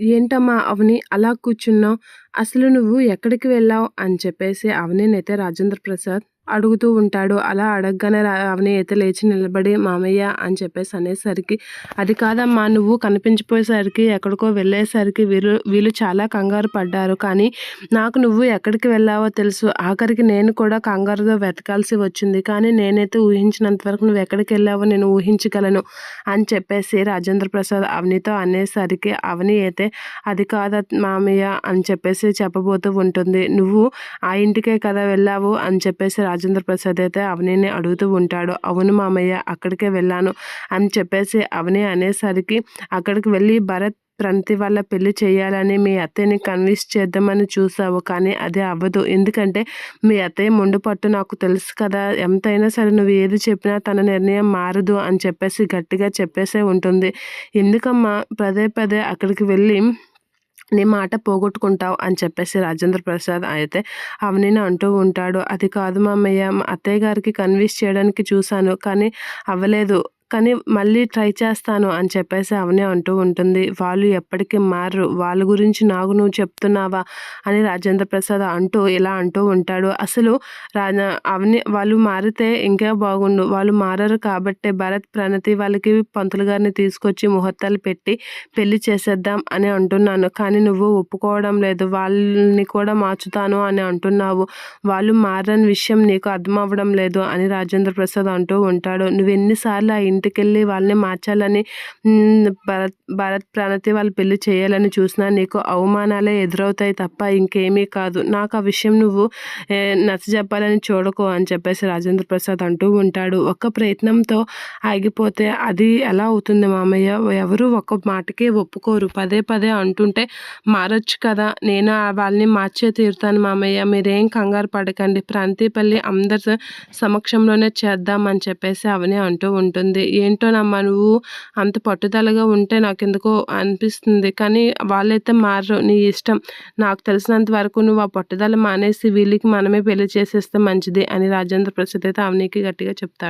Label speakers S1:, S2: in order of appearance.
S1: ఏంటమ్మా అవని అలా కూర్చున్నావు? అసలు నువ్వు ఎక్కడికి వెళ్ళావు? అని చెప్పేసి అవనినైతే రాజేంద్ర ప్రసాద్ అడుగుతూ ఉంటాడు. అలా అడగగానే అవని అయితే లేచి నిలబడి మామయ్య అని చెప్పేసి అనేసరికి అది కాదమ్మా నువ్వు కనిపించిపోయేసరికి ఎక్కడికో వెళ్ళేసరికి వీళ్ళు వీళ్ళు చాలా కంగారు పడ్డారు. కానీ నాకు నువ్వు ఎక్కడికి వెళ్ళావో తెలుసు. ఆఖరికి నేను కూడా కంగారుతో వెతకాల్సి వచ్చింది. కానీ నేనైతే ఊహించినంత వరకు నువ్వు ఎక్కడికి వెళ్ళావో నేను ఊహించగలను అని చెప్పేసి రాజేంద్ర ప్రసాద్ అవనితో అనేసరికి అవని అయితే అది కాద మామయ్య అని చెప్పేసి చెప్పబోతూ ఉంటుంది. నువ్వు ఆ ఇంటికే కదా వెళ్ళావు అని చెప్పేసి రాజేంద్ర ప్రసాద్ అయితే అవనిని అడుగుతూ ఉంటాడు. అవును మామయ్య అక్కడికే వెళ్ళాను అని చెప్పేసి అవని అనేసరికి అక్కడికి వెళ్ళి భరత్ ప్రణతి వాళ్ళ పెళ్ళి చేయాలని మీ అత్తయ్యని కన్విన్స్ చేద్దామని చూసావు కానీ అది అవ్వదు. ఎందుకంటే మీ అత్తయ్య ముండు పట్టు నాకు తెలుసు కదా ఎంతైనా సరే నువ్వు ఏది చెప్పినా తన నిర్ణయం మారదు అని చెప్పేసి గట్టిగా చెప్పేసే ఉంటుంది. ఎందుకమ్మా? పదే పదే అక్కడికి వెళ్ళి నీ మాట పోగొట్టుకుంటావు అని చెప్పేసి రాజేంద్ర ప్రసాద్ అయితే అవనిని అంటూ ఉంటాడు. అది కాదు మామయ్య మా అత్తయ్య గారికి కన్విన్స్ చేయడానికి చూశాను కానీ అవ్వలేదు. కానీ మళ్ళీ ట్రై చేస్తాను అని చెప్పేసి అవనే అంటూ ఉంటుంది. వాళ్ళు ఎప్పటికీ మారరు. వాళ్ళ గురించి నాకు నువ్వు చెప్తున్నావా అని రాజేంద్ర ప్రసాద్ అంటూ ఇలా అంటూ ఉంటాడు. అసలు రాజ అవని వాళ్ళు మారితే ఇంకా బాగుండు. వాళ్ళు మారరు కాబట్టే భరత్ ప్రణతి వాళ్ళకి పంతులు గారిని తీసుకొచ్చి ముహూర్తాలు పెట్టి పెళ్ళి చేసేద్దాం అని అంటున్నాను. కానీ నువ్వు ఒప్పుకోవడం లేదు. వాళ్ళని కూడా మార్చుతాను అని అంటున్నావు. వాళ్ళు మారని విషయం నీకు అర్థం అవ్వడం లేదు అని రాజేంద్ర ప్రసాద్ అంటూ ఉంటాడు. నువ్వు ఎన్నిసార్లు ఆ ఇంటికెళ్ళి వాళ్ళని మార్చాలని భరత్ భరత్ ప్రణతి వాళ్ళు పెళ్ళి చేయాలని చూసినా నీకు అవమానాలే ఎదురవుతాయి తప్ప ఇంకేమీ కాదు. నాకు ఆ విషయం నువ్వు నచ్చ చెప్పాలని చూడకు అని చెప్పేసి రాజేంద్ర ప్రసాద్ అంటూ ఉంటాడు. ఒక్క ప్రయత్నంతో ఆగిపోతే అది ఎలా అవుతుంది మామయ్య? ఎవరు ఒక్క మాటకే ఒప్పుకోరు. పదే పదే అంటుంటే మారచ్చు కదా. నేను వాళ్ళని మార్చే తీరుతాను మామయ్య. మీరేం కంగారు పడకండి. ప్రాంతీపల్లి అందరి సమక్షంలోనే చేద్దామని చెప్పేసి అవని అంటూ ఉంటుంది. ఏంటోనమ్మా నువ్వు అంత పట్టుదలగా ఉంటే నాకు ఎందుకో అనిపిస్తుంది. కానీ వాళ్ళైతే మారరు. నీ ఇష్టం. నాకు తెలిసినంత వరకు నువ్వు ఆ పట్టుదల మానేసి వీళ్ళకి మనమే పెళ్ళి చేసేస్తే మంచిది అని రాజేంద్ర ప్రసాద్ అయితే అవనీకి గట్టిగా చెప్తాడు.